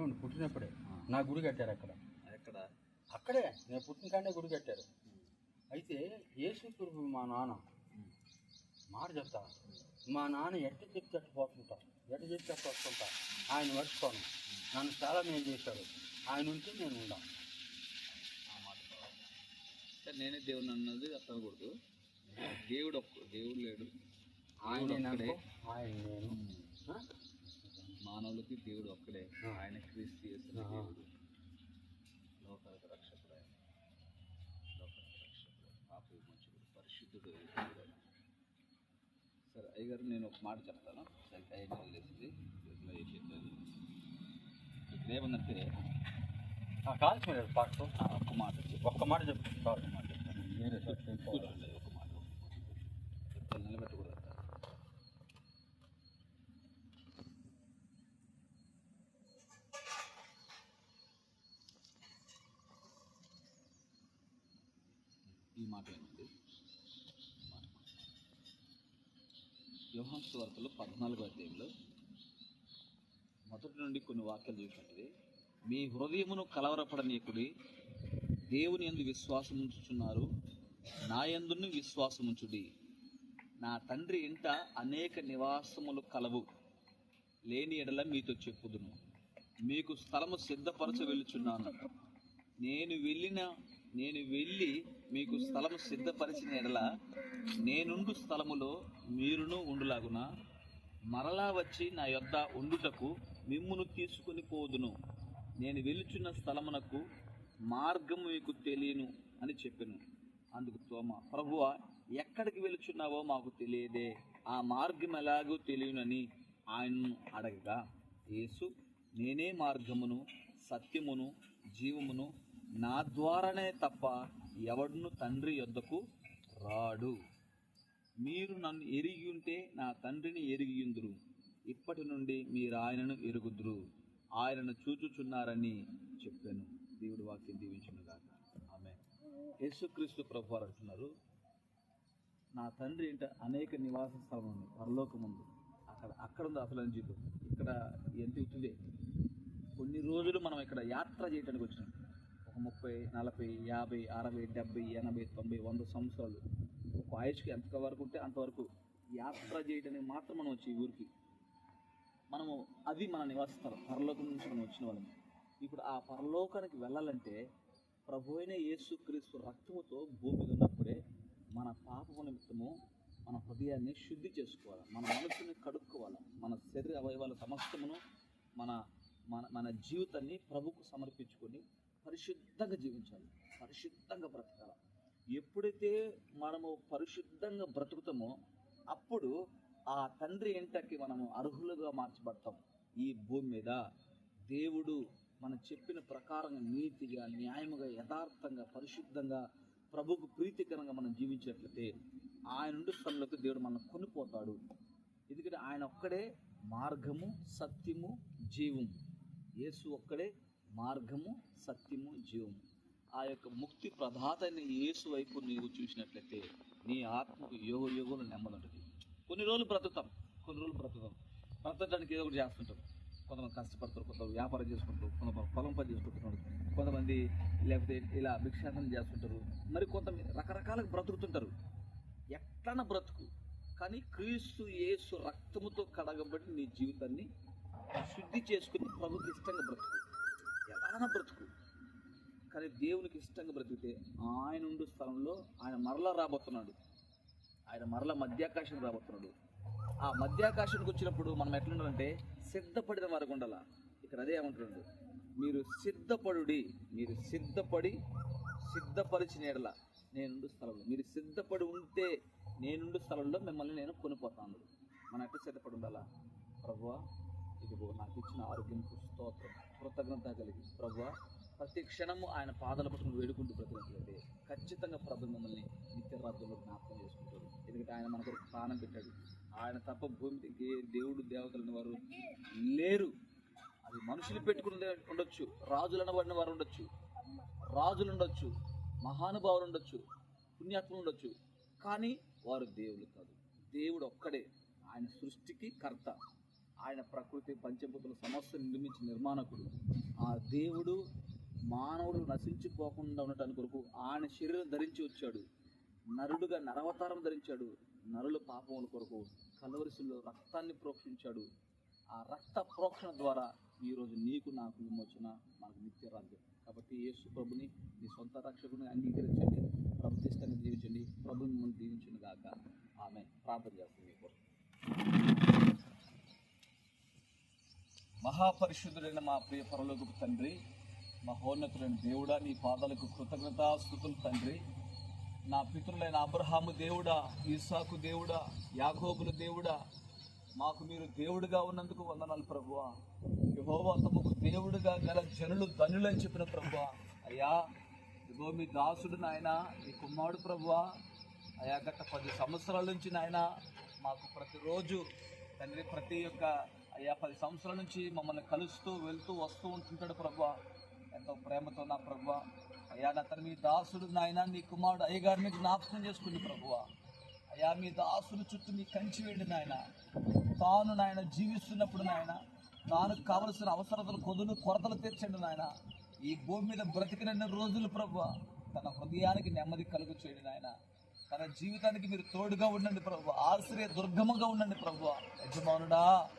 ఏమండి పుట్టినప్పుడే. నా గుడి కట్టారు అక్కడ. ఎక్కడ? అక్కడే నేను పుట్టిన కాడే గుడి కట్టారు. అయితే యేసు ప్రభు మా నాన్న మాట చెప్తా. మా నాన్న ఎట్ట చెప్తే అట్ట పోతుంటా. ఎట్ట చెప్తే అట్ట వస్తుంటా. ఆయన మర్చిపోను. నన్ను చాలా మేలు చేశాడు. ఆయన ఉంటే నేను ఉండా. ఆ మాట నేనే దేవుని అన్నది అర్థకూడదు దేవుడు ఒక్క దేవుడు లేడు. ఆయన. ఆయన నేను? మానవులకి దేవుడు ఒక్కడే. ఆయన క్రీస్తు చేసిన. దేవుడు. లోకాలకు రక్షకుడు ఆయన లోకాలకు రక్షకుడు పాప విమోచకుడు పరిశుద్ధుడు. సరే అయ్యగారు నేను ఒక మాట చెప్తాను. సరే టైం వదిలేసింది. ఇట్లా ఇక్కడ ఏమందంటే ఆ కాల్చిన పాటతో. ఒక్క మాట. ఒక్క మాట చెప్తాను మాట చెప్తాను, ఈ మాట ఏమండి? వార్తలో పద్నాలుగో అధ్యాయంలో మొదటి నుండి కొన్ని వాక్యాలు చూసినట్టు మీ హృదయమును కలవరపడనీయకుడి దేవుని ఎందు విశ్వాసం ఉంచుచున్నారు నా ఎందును విశ్వాసం ఉంచుడి. నా తండ్రి ఇంట అనేక నివాసములు కలవు లేని ఎడల మీతో చెప్పుదును. మీకు స్థలము సిద్ధపరచ వెళ్ళుచున్నాను. నేను వెళ్ళిన నేను వెళ్ళి మీకు స్థలము సిద్ధపరిచిన ఎడల నేనుండు స్థలములో మీరును ఉండులాగున. మరలా వచ్చి నా యొద్ద ఉండుటకు మిమ్మును తీసుకుని పోదును. నేను వెలుచున్న స్థలమునకు మార్గము మీకు తెలియను అని చెప్పాను. అందుకు తోమ ప్రభువ ఎక్కడికి వెలుచున్నావో మాకు తెలియదే. ఆ మార్గం ఎలాగో తెలియనని ఆయనను అడగగా యేసు నేనే మార్గమును సత్యమును జీవమును నా ద్వారానే తప్ప ఎవడును తండ్రి యొద్దకు రాడు. మీరు నన్ను ఎరిగి ఉంటే నా తండ్రిని ఎరిగియుందురు ఇప్పటి నుండి మీరు ఆయనను ఎరుగుదురు. ఆయనను చూచుచున్నారని చెప్పాను. దేవుడి వాక్యం దీవించునుగాక ఆమె యేసుక్రీస్తు ప్రభు అంటున్నారు నా తండ్రి ఇంట అనేక నివాస స్థలం ఉంది పరలోకం ఉంది అక్కడ అక్కడ ఉంది అసలు జీవితం. ఇక్కడ ఎంత ఇటుదే కొన్ని రోజులు మనం ఇక్కడ యాత్ర చేయడానికి వచ్చినాం. ముప్పై నలభై యాభై అరవై డెబ్బై ఎనభై తొంభై వంద సంవత్సరాలు. ఒక ఆయుష్కి ఎంత వరకు ఉంటే అంతవరకు యాత్ర చేయడానికి మాత్రం మనం వచ్చి ఈ ఊరికి. మనము అది మన నివాసిస్తారు పరలోకం నుంచి మనం వచ్చిన వాళ్ళం. ఇప్పుడు ఆ పరలోకానికి వెళ్ళాలంటే ప్రభు అయిన యేసుక్రీస్తు రక్తముతో భూమి మీద ఉన్నప్పుడే మన పాపము నిమిత్తము మన హృదయాన్ని శుద్ధి చేసుకోవాలి. మన మనసుని కడుక్కోవాలి. మన శరీర అవయవాల సమస్తమును మన మన మన జీవితాన్ని ప్రభుకు సమర్పించుకొని పరిశుద్ధంగా జీవించాలి. పరిశుద్ధంగా బ్రతకాలి. ఎప్పుడైతే మనము పరిశుద్ధంగా బ్రతుకుతామో అప్పుడు ఆ తండ్రి ఎంటకి మనము అర్హులుగా మార్చబడతాం. ఈ భూమి మీద దేవుడు మనం చెప్పిన ప్రకారంగా నీతిగా న్యాయముగా యథార్థంగా పరిశుద్ధంగా ప్రభుకు ప్రీతికరంగా మనం జీవించినట్లయితే ఆయన నుండి స్థలంలోకి దేవుడు మనం కొనిపోతాడు. ఎందుకంటే ఆయన ఒక్కడే మార్గము సత్యము జీవము. యేసు ఒక్కడే మార్గము సత్యము జీవము. ఆ యొక్క ముక్తి ప్రదాత అయిన యేసు వైపు నీవు చూసినట్లయితే నీ ఆత్మకు యోగ యోగులు నెమ్మది కొన్ని రోజులు బ్రతుకుతాం కొన్ని రోజులు బ్రతుకుతాం. బ్రతకడానికి ఏదో ఒకటి చేస్తుంటాం. కొంతమంది కష్టపడతారు కొంత వ్యాపారం చేసుకుంటారు కొంతమంది పొలం పని చేసుకుంటున్నారు కొంతమంది లేకపోతే ఇలా భిక్షాటన చేస్తుంటారు. మరి కొంతమంది రకరకాలుగా బ్రతుకుతుంటారు. ఎట్లన బ్రతుకు కానీ క్రీస్తు యేసు రక్తముతో కడగబడి నీ జీవితాన్ని శుద్ధి చేసుకుని ప్రభుత్వ ఇష్టంగా బ్రతుకు. ప్రధాన బ్రతుకు. కానీ దేవునికి ఇష్టంగా బ్రతికితే ఆయన ఉండు స్థలంలో ఆయన మరలా రాబోతున్నాడు. ఆయన మరలా మధ్యాకాశం రాబోతున్నాడు. ఆ మధ్యాకాశానికి వచ్చినప్పుడు మనం ఎట్లుండాలంటే సిద్ధపడిన వరకు ఉండాల? ఇక్కడ అదే ఏమంటున్నాడు. మీరు సిద్ధపడుడి మీరు సిద్ధపడి సిద్ధపరిచిన ఎడల నేనుండు స్థలంలో. మీరు సిద్ధపడి ఉంటే నేనుండు స్థలంలో మిమ్మల్ని నేను కొనిపోతాను. మనం ఎట్లా సిద్ధపడి ఉండాలా? ప్రభువా ఇదిగో నాకు ఇచ్చిన ఆరోగ్యంకు స్తోత్రం. కృతజ్ఞత కలిగి. ప్రభు ప్రతి క్షణము ఆయన పాదాల పట్టుకుని వేడుకుంటూ బ్రతికినట్లయితే ఖచ్చితంగా ప్రభు మిమ్మల్ని నిత్య రాజ్యంలో జ్ఞాపకం చేసుకుంటారు ఎందుకంటే ఆయన మన కొరకు ప్రాణం పెట్టాడు. ఆయన తప్ప భూమి దేవుడు దేవతలని వారు లేరు. అది మనుషులు పెట్టుకుని ఉండొచ్చు రాజులను పడిన వారు ఉండొచ్చు రాజులు ఉండొచ్చు మహానుభావులు ఉండొచ్చు పుణ్యాత్ములు ఉండొచ్చు. కానీ వారు దేవుడు కాదు. దేవుడు ఒక్కడే. ఆయన సృష్టికి కర్త. ఆయన ప్రకృతి పంచభూతుల సమస్య నిర్మించిన నిర్మాణకుడు. ఆ దేవుడు మానవుడు నశించిపోకుండా ఉండటానికి కొరకు ఆయన శరీరం ధరించి వచ్చాడు. నరుడుగా నరవతారం ధరించాడు. నరుల పాపముల కొరకు కలవరిశిలో రక్తాన్ని ప్రోక్షించాడు. ఆ రక్త ప్రోక్షణ ద్వారా ఈరోజు నీకు నాకు విమోచన మనకు నిత్య రాజ్యం. కాబట్టి యేసు ప్రభుని నీ సొంత రక్షకుని అంగీకరించండి. ప్రతిష్టంగా జీవించండి ప్రభుని మిమ్మల్ని దీవించండి గాక. ఆమె ప్రార్థన చేస్తుంది మీ కొరకు. మహాపరిశుద్ధుడైన మా ప్రియ పరలోకపు తండ్రి మహోన్నతుడైన దేవుడా నీ పాదాలకు కృతజ్ఞతా స్థుతులు తండ్రి. నా పితరులైన అబ్రహాము దేవుడా ఈసాకు దేవుడా యాగోబుల దేవుడా మాకు మీరు దేవుడిగా ఉన్నందుకు వందనాలు ప్రభువా. యహోవా తమకు దేవుడిగా గల జనులు ధనులని చెప్పిన ప్రభువ. అయ్యా ఇదిగో మీ దాసుడు నాయన మీ కుమారుడు ప్రభువ. అయా గత పది సంవత్సరాల నుంచి నాయన మాకు ప్రతిరోజు తండ్రి ప్రతి ఒక్క అయ్యా పది సంవత్సరాల నుంచి మమ్మల్ని కలుస్తూ వెళ్తూ వస్తూ ఉంటుంటాడు ప్రభు. ఎంతో ప్రేమతో నా ప్రభు. అయ్యా నా తన మీ దాసుడు నాయన నీ కుమారుడు అయ్యగారిని జ్ఞాపకం చేసుకుంది ప్రభువ అయ్యా మీ దాసుడు చుట్టూ మీ కంచి వేడి నాయన. తాను నాయన జీవిస్తున్నప్పుడు నాయన తాను కావలసిన అవసరతలు కొదులు కొరతలు తీర్చండి నాయన. ఈ భూమి మీద బ్రతికినన్ని రోజులు ప్రభు తన హృదయానికి నెమ్మది కలుగు చేయండి నాయన. తన జీవితానికి మీరు తోడుగా ఉండండి ప్రభు. ఆశ్రయ దుర్గమంగా ఉండండి ప్రభు. యజమానుడా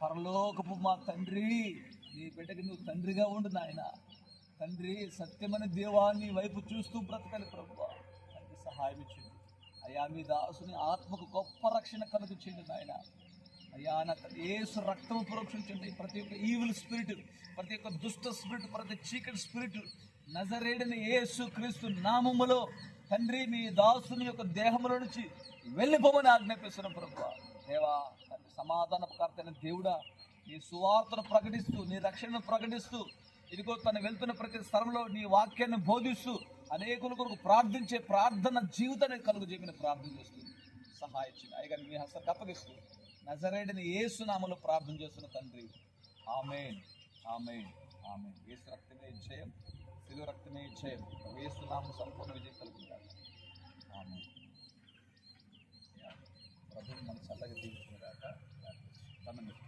పరలోకపు మా తండ్రి నీ బిడ్డకి నువ్వు తండ్రిగా ఉండు నాయన. తండ్రి సత్యమైన దేవాన్ని వైపు చూస్తూ బ్రతకాలి ప్రభు తండ్రి సహాయం ఇచ్చింది అయ్యా మీ దాసుని ఆత్మకు గొప్ప రక్షణ కలుగుచ్చింది నాయన. అయ్యా నా ఏసు రక్తం ప్రోక్షించండి ప్రతి ఒక్క ఈవిల్ స్పిరిట్ ప్రతి ఒక్క దుష్ట స్పిరిట్ ప్రతి చీకటి స్పిరిట్ నజరేడిన యేసు క్రీస్తు నామములో తండ్రి మీ దాసుని యొక్క దేహములో నుంచి వెళ్ళిపోమని ఆజ్ఞాపిస్తున్నాం ప్రభు దేవా సమాధానకర్తైన దేవుడా నీ సువార్తను ప్రకటిస్తూ నీ రక్షణను ప్రకటిస్తూ ఇదిగో తను వెళ్తున్న ప్రతి స్థలంలో నీ వాక్యాన్ని బోధిస్తూ అనేకుల కొరకు ప్రార్థించే ప్రార్థన జీవితాన్ని కలుగు చెప్పిన ప్రార్థన చేస్తుంది సహాయించింది అయ్యగా మీ హస్త అప్పగిస్తూ నజరేడిని ఏసునామలో ప్రార్థన చేస్తున్న తండ్రి. ఆమెన్. ఆమెన్. ఆమెన్. ఏసు రక్తమే జయం తెలుగు రక్తమే జయం. ఏసునామ సంపూర్ణ విజయం కలుగుతారు ఆమెన్. ప్రభు మన చల్లగా దీవించు. பண்ணுங்கள்